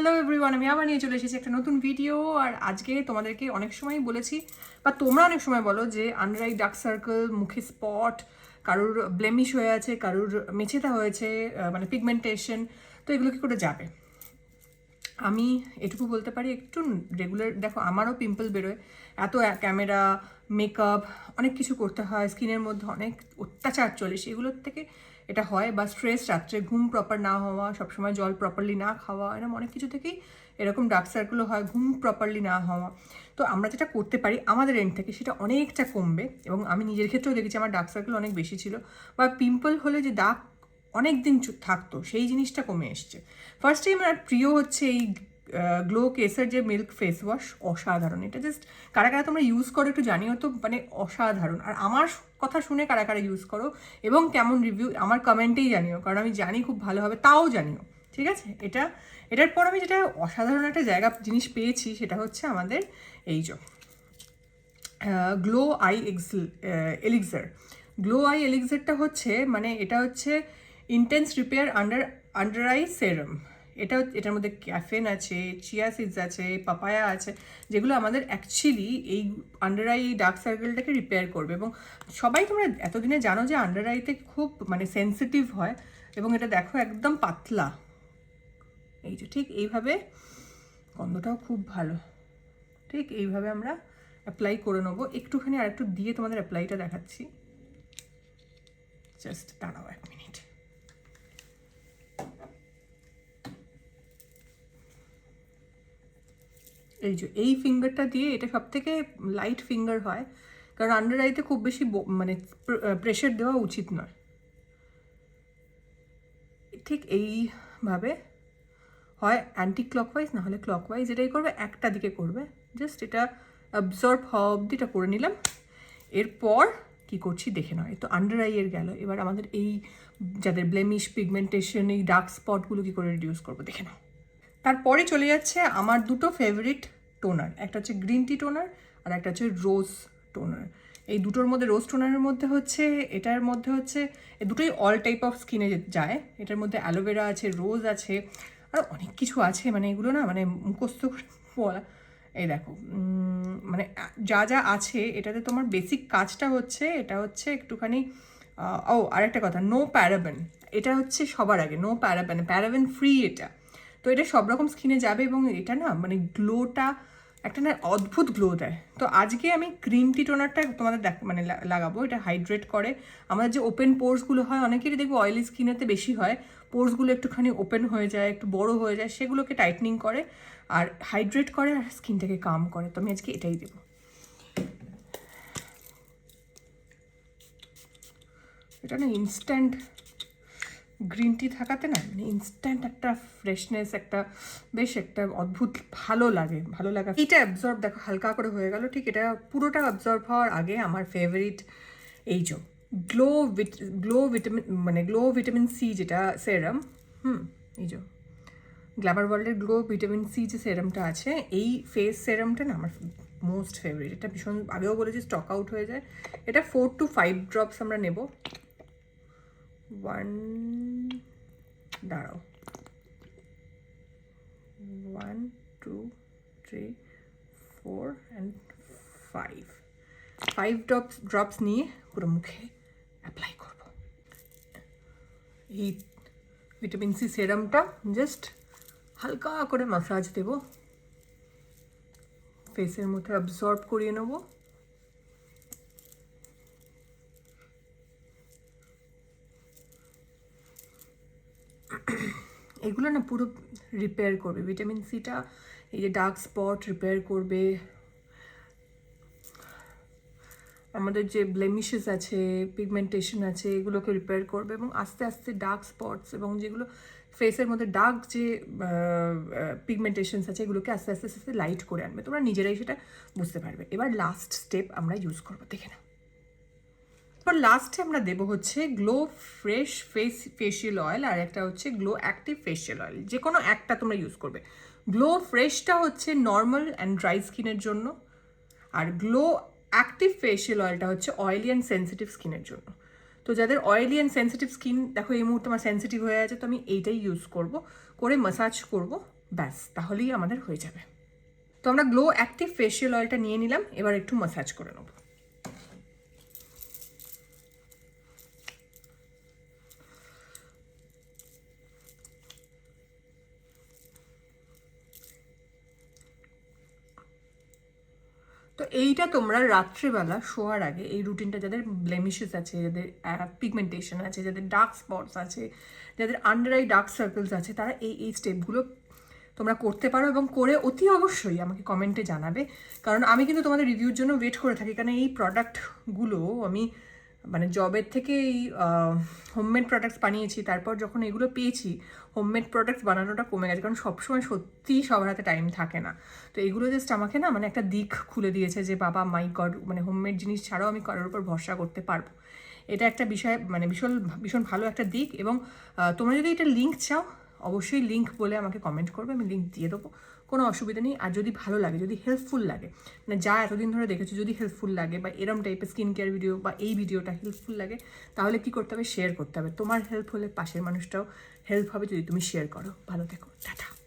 Hello everyone আমি আবার নিয়ে চলে এসেছি একটা নতুন ভিডিও আর আজকে তোমাদেরকে অনেক সময় বলেছি, বা তোমরা অনেক সময় বলো যে আন্ডার আই ডার্ক সার্কেল মুখে স্পট কারোর ব্লেমিশ হয়ে আছে, কারোর মেছেতা হয়েছে মানে পিগমেন্টেশন তো এগুলো কি করে যাবে? আমি এটুকু বলতে পারি, একটু রেগুলার দেখো আমারও পিম্পল বেরোয়। এত ক্যামেরা মেকআপ অনেক কিছু করতে হয় স্কিনের মধ্যে অনেক অত্যাচার চলে, সেগুলোর থেকে এটা হয়। বা স্ট্রেস রাত্রে ঘুম প্রপার না হওয়া, সবসময় জল প্রপারলি না খাওয়া এরকম অনেক কিছু থেকেই এরকম ডার্ক সার্কেলও হয়, ঘুম প্রপারলি না হওয়া। তো আমরা যেটা করতে পারি আমাদের এন্ড থেকে, সেটা অনেকটা কমবে। এবং আমি নিজের ক্ষেত্রেও দেখেছি, আমার ডার্ক সার্কেল অনেক বেশি ছিল। বা পিম্পল হলে যে দাগ অনেক দিন থাকতো, সেই জিনিসটা কমে এসছে। ফার্স্ট টাইম আমার প্রিয় হচ্ছে এই গ্লো কেসের যে মিল্ক ফেস ওয়াশ অসাধারণ। এটা জাস্ট কারা কারা তোমরা ইউজ করো, একটু জানিও তো মানে অসাধারণ। আর আমার কথা শুনে কারা কারা ইউজ করো, এবং কেমন রিভিউ আমার কমেন্টেই জানিও, কারণ আমি জানি খুব ভালো হবে, তাও জানিও, ঠিক আছে? এটা, এটার পর আমি যেটা অসাধারণ একটা জায়গা, জিনিস পেয়েছি, সেটা হচ্ছে আমাদের এই যে গ্লো আই এক্সল এলিক্সার গ্লো আই এলিক্সারটা হচ্ছে মানে এটা হচ্ছে intense repair under under eye serum এটা এটার মধ্যে ক্যাফেন আছে চিয়া সিডস আছে পাপায়া আছে, যেগুলো আমাদের অ্যাকচুয়ালি এই আন্ডার আই ডার্ক সার্কেলটাকে রিপেয়ার করবে। এবং সবাই তোমরা এতদিনে জানো যে আন্ডার আইতে খুব মানে সেন্সিটিভ হয় এবং এটা দেখো একদম পাতলা। এই যে ঠিক এইভাবে গন্ধটাও খুব ভালো। ঠিক এইভাবে আমরা অ্যাপ্লাই করে নেব। একটুখানি আর একটু দিয়ে তোমাদের অ্যাপ্লাইটা দেখাচ্ছি। জাস্ট দাঁড়াও এক মিনিট এই যে, এই ফিঙ্গারটা দিয়ে এটা সব থেকে লাইট ফিঙ্গার হয়। কারণ আন্ডার আইতে খুব বেশি মানে প্রেশার দেওয়া উচিত নয়। ঠিক এইভাবে হয় অ্যান্টি ক্লকওয়াইজ না হলে ক্লকওয়াইজ এটাই করবে, একটা দিকে করবে। জাস্ট এটা অ্যাবজর্ব হওয়া অবধি এটা করে নিলাম। এরপর কি করছি দেখে নয় তো আন্ডার আইয়ের গেল। এবার আমাদের এই যাদের ব্লেমিশ পিগমেন্টেশন এই ডার্ক স্পটগুলো কি করে রিডিউস করব দেখে নাও। তারপরে চলে যাচ্ছে আমার দুটো ফেভারিট টোনার একটা হচ্ছে গ্রিন টি টোনার আর একটা হচ্ছে রোজ টোনার এই দুটোর মধ্যে রোজ টোনারের মধ্যে হচ্ছে, এটার মধ্যে হচ্ছে, এ দুটোই অল টাইপ অফ স্কিনে যায়। এটার মধ্যে অ্যালোভেরা আছে রোজ আছে, আর অনেক কিছু আছে। মানে এগুলো না মানে মুখস্থ বলা এই দেখো মানে যা যা আছে, এটাতে তোমার বেসিক কাজটা হচ্ছে, এটা হচ্ছে একটুখানি ও, আরেকটা কথা নো প্যারাবেন এটা হচ্ছে সবার আগে নো প্যারাবেন প্যারাবেন ফ্রি এটা। তো এটা সব রকম স্কিনে যাবে এবং এটা না মানে গ্লোটা একটা না অদ্ভুত গ্লো দেয়। তো আজকে আমি গ্রিন টি টোনারটা তোমাদের দেখ মানে লাগাবো, এটা হাইড্রেট করে। আমাদের যে ওপেন পোর্সগুলো হয়, অনেকেরই দেখব অয়েলি স্কিনেতে বেশি হয়। পোর্সগুলো একটুখানি ওপেন হয়ে যায়, একটু বড় হয়ে যায়, সেগুলোকে টাইটনিং করে আর হাইড্রেট করে আর স্কিনটাকে কাম করে। তো আমি আজকে এটাই দেবো। এটা না ইনস্ট্যান্ট গ্রিন টি থাকাতে না মানে ইনস্ট্যান্ট একটা ফ্রেশনেস একটা বেশ একটা অদ্ভুত, ভালো লাগে, ভালো লাগা। এটা অ্যাবজর্ব দেখো, হালকা করে হয়ে গেল, ঠিক এটা পুরোটা অ্যাবজর্ব হওয়ার আগে আমার ফেভারিট এই যে গ্লো ভিট গ্লো ভিটামিন মানে গ্লো ভিটামিন সি যেটা সেরাম হুম, এই যে গ্ল্যামার ওয়ার্ল্ডের গ্লো ভিটামিন সি যে সেরামটা আছে, এই ফেস সেরামটা না আমার মোস্ট ফেভারিট এটা ভীষণ, আগেও বলেছি স্টক আউট হয়ে যায়। এটা ফোর টু ফাইভ ড্রপস আমরা নেব। ওয়ান দাঁড়াও। One two three four and five five drops drops নিয়ে পুরো মুখে অ্যাপ্লাই করব। এই ভিটামিন সি সেরামটা জাস্ট হালকা করে মাসাজ দেব। ফেসের মধ্যে অ্যাবজর্ব করিয়ে নেব। এগুলো না পুরো রিপেয়ার করবে। ভিটামিন সিটা এই যে ডার্ক স্পট রিপেয়ার করবে। আমাদের যে ব্লেমিশেস আছে পিগমেন্টেশন আছে, এগুলোকে রিপেয়ার করবে এবং আস্তে আস্তে ডার্ক স্পটস এবং যেগুলো ফেসের মধ্যে ডার্ক যে পিগমেন্টেশনস আছে, এগুলোকে আস্তে আস্তে আস্তে লাইট করে আনবে। তোমরা নিজেরাই সেটা বুঝতে পারবে। এবার লাস্ট স্টেপ আমরা ইউজ করব। দেখে নাও। এবার লাস্টে আমরা দেবো হচ্ছে glow fresh face facial oil আর একটা হচ্ছে গ্লো অ্যাক্টিভ ফেশিয়াল অয়েল যে কোনো একটা তোমরা ইউজ করবে। গ্লো ফ্রেশটা হচ্ছে নর্মাল অ্যান্ড ড্রাই স্কিনের জন্য আর গ্লো অ্যাক্টিভ ফেশিয়াল অয়েলটা হচ্ছে অয়েলি অ্যান্ড সেন্সিটিভ স্কিনের জন্য। তো যাদের অয়েলি অ্যান্ড সেন্সিটিভ স্কিন দেখো এই মুহূর্তে আমার সেন্সিটিভ হয়ে আছে, তো আমি এইটাই ইউজ করব। করে মাসাজ করব, ব্যাস, তাহলেই আমাদের হয়ে যাবে। তো আমরা গ্লো অ্যাক্টিভ ফেশিয়াল অয়েলটা নিয়ে নিলাম, এবার একটু ম্যাসাজ করে নেব। তো এইটা তোমরা রাত্রিবেলা শোয়ার আগে, এই রুটিনটা যাদের ব্লেমিশেস আছে, যাদের পিগমেন্টেশন আছে, যাদের ডার্ক স্পটস আছে, যাদের আন্ডার আই ডার্ক সার্কেলস আছে, তারা এই এই স্টেপগুলো তোমরা করতে পারো এবং করে অতি অবশ্যই আমাকে কমেন্টে জানাবে। কারণ আমি কিন্তু তোমাদের রিভিউর জন্য ওয়েট করে থাকি, কারণ এই প্রোডাক্টগুলো আমি মানে জবের থেকে এই হোমমেড প্রোডাক্টস বানিয়েছি, তারপর যখন এগুলো পেয়েছি হোমমেড প্রোডাক্টস বানানোটা কমে গেছে, কারণ সবসময় সত্যিই সবার হাতে টাইম থাকে না। তো এগুলো জাস্ট আমাকে না মানে একটা দিক খুলে দিয়েছে যে, বাবা মাই গড মানে হোমমেড জিনিস ছাড়াও আমি কারোর উপর ভরসা করতে পারব। এটা একটা বিষয় মানে ভীষণ ভীষণ ভালো একটা দিক এবং তোমরা যদি এটা লিঙ্ক চাও, অবশ্যই লিঙ্ক বলে আমাকে কমেন্ট করবে, আমি লিঙ্ক দিয়ে দেবো। কোনো অসুবিধা নেই। আর যদি ভালো লাগে, যদি হেল্পফুল লাগে মানে যা এতদিন ধরে দেখেছ যদি হেল্পফুল লাগে বা এরম টাইপের স্কিন কেয়ার ভিডিও বা এই ভিডিওটা হেল্পফুল লাগে, তাহলে কি করতে হবে? শেয়ার করতে হবে। তোমার হেল্প হলে পাশের মানুষটাও হেল্প হবে যদি তুমি শেয়ার করো। ভালো থেকো। টাটা।